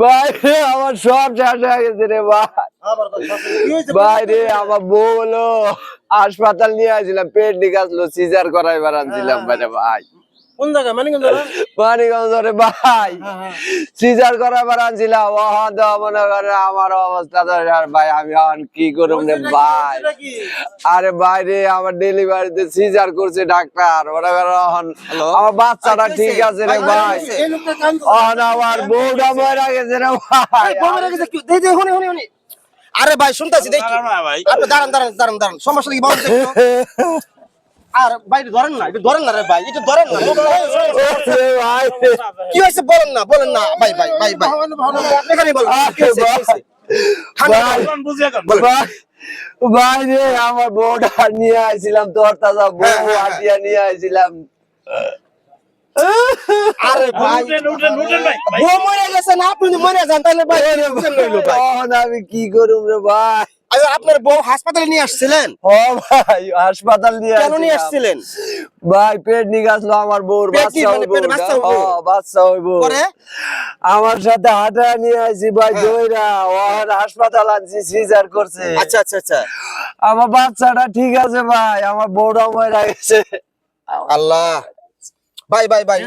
ভাই রে আমার সব শেষ হয়ে গেছে রে ভাই। ভাই রে আমার বউ হলো হাসপাতাল নিয়ে আসছিলাম পেট নিকাশলো সিজার করাইবার আনছিলাম ভাই রে ভাই। কোন জায়গা মানিকগঞ্জ না? মানিগঞ্জ রে ভাই। হ্যাঁ, হ্যাঁ। সিজার করাইবার আনছিলাম। ওহন তো মনে করে আমার অবস্থা তো আর ভাই আমি এখন কি করুম রে ভাই? আরে ভাই রে আমার ডেলিভারিতে সিজার করছে ডাক্তার। মনে করো এখন আমার বাচ্চাটা ঠিক আছে রে ভাই। এখন আমার বউটা মরে গেছে রে ভাই। বউয়ের কাছে কি- দে, দে, হুনি, হুনি, হুনি। আরে ভাই শুনতেছি দেখি। আপনি দাঁড়ান দাঁড়ান দাঁড়ান দাঁড়ান। সমস্যা কি? তো। আর ভাই ধরেন না একটু ধরেন না রে ভাই একটু ধরেন না। ভাই কি হয়েছে বলেন না বলেন না। ভাই ভাই ভাই ভাই। এখানে বলেন। ভাই, রে আমার বউটা নিয়ে আসছিলাম তোর তাজা বউ হ্যাঁ, হ্যাঁ, নিয়ে আসছিলাম আরে ভাই। বউ মরে গেছে না আপনি যদি মরে যান তাহলে ভাই আমি কি করুম রে ভাই? আপনার বউ হাসপাতালে নিয়ে আসছিলেন? ও ভাই হাসপাতাল নিয়ে কেন নিয়ে আসছিলেন? ভাই পেট নিকাশলো আমার বউর বাচ্চা মানে বাচ্চা হইবো? ও, বাচ্চা হইবো পরে? আমার সাথে হাঁটা নিয়ে আসছি ভাই হ্যাঁ। জয়রা ওর হাসপাতাল আনছি সিজার করছে। আচ্ছা আচ্ছা আচ্ছা। আমার বাচ্চাটা ঠিক আছে ভাই আমার বউটা মরে গেছে। আল্লাহ। ভাই ভাই ভাই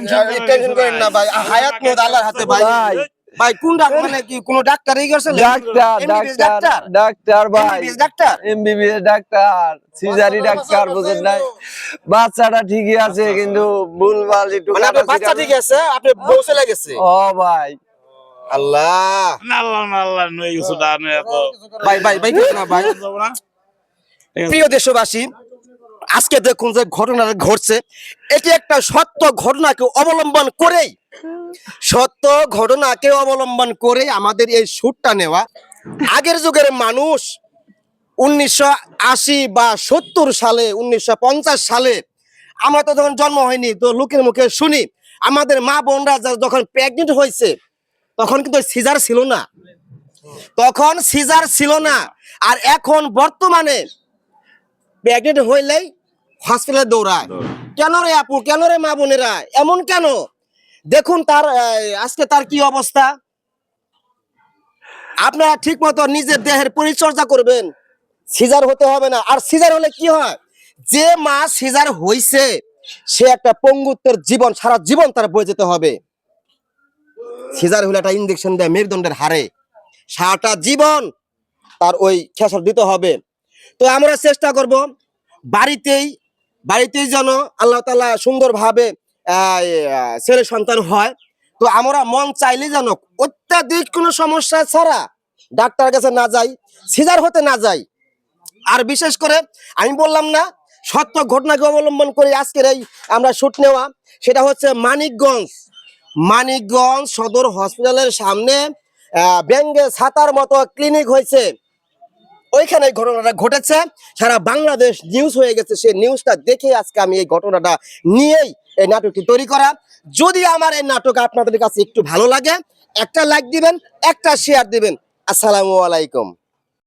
টেনশন করেন না ভাই। হায়াত মত আল্লাহর হাতে ভাই ভাই। কোন ডাক্তার মানে কি কোন ডাক্তারই গেছে ডাক্তার ডাক্তার ডাক্তার? ভাই। ডাক্তার? MBBS doctor. সিজারি ডাক্তার বুঝেন নাই? বাচ্চাটা ঠিকই আছে কিন্তু ভুলভাল একটু মানে আপনার বাচ্চা ঠিক আছে? আপনি বউ চলে গেছে? ও ভাই। আল্লাহ। নাল্লা নাল্লা নই কিছু দান এত। ভাই ভাই ভাই কিছু না ভাই। প্রিয় দেশবাসী আজকে দেখুন যে ঘটনাটা ঘটছে। এটি একটা সত্য ঘটনাকে অবলম্বন করেই। সত্য ঘটনাকে অবলম্বন করে আমাদের এই শুটটা নেওয়া। আগের যুগের মানুষ উনিশশো আশি বা সত্তর সালে, উনিশশো পঞ্চাশ সালে আমরা তো যখন জন্ম হয়নি, তো লোকের মুখে শুনি, আমাদের মা বোনরা যখন প্রেগনেন্ট হয়েছে, তখন কিন্তু সিজার ছিল না। তখন সিজার ছিল না। আর এখন বর্তমানে প্রেগনেন্ট হইলেই হসপিটালে দৌড়ায়। কেন রে আপু? কেন রে মা বোনেরা? এমন কেন? দেখুন তার আজকে তার কি অবস্থা? আপনারা ঠিক মতো নিজের দেহের পরিচর্যা করবেন। সিজার হতে হবে না। আর সিজার হলে কি হয়? যে মা সিজার হইছে সে একটা পঙ্গুত্বের জীবন সারা জীবন তার বয়ে যেতে হবে। সিজার হলে একটা ইঞ্জেকশন দেয় মেরুদণ্ডের হারে সারাটা জীবন তার ওই খেসর দিতে হবে। তো আমরা চেষ্টা করব বাড়িতেই বাড়িতেই যেন আল্লাহ তালা সুন্দরভাবে ছেলে সন্তান হয়। তো আমরা মন চাইলে যেন অত্যাধিক কোনো সমস্যা ছাড়া ডাক্তার কাছে না যাই, সিজার হতে না যাই। আর বিশেষ করে আমি বললাম না, সত্য ঘটনাকে অবলম্বন করে আজকের এই আমরা শুট নেওয়া, সেটা হচ্ছে মানিকগঞ্জ। মানিকগঞ্জ সদর হসপিটালের সামনে ব্যাঙ্গে ছাতার মতো ক্লিনিক হয়েছে। ওইখানে ঘটনাটা ঘটেছে। সারা বাংলাদেশ নিউজ হয়ে গেছে। সেই নিউজটা দেখে আজকে আমি এই ঘটনাটা নিয়েই এই নাটকটি তৈরি করা। যদি আমার এই নাটক আপনাদের কাছে একটু ভালো লাগে, একটা লাইক দিবেন, একটা শেয়ার দিবেন। আসসালামু আলাইকুম।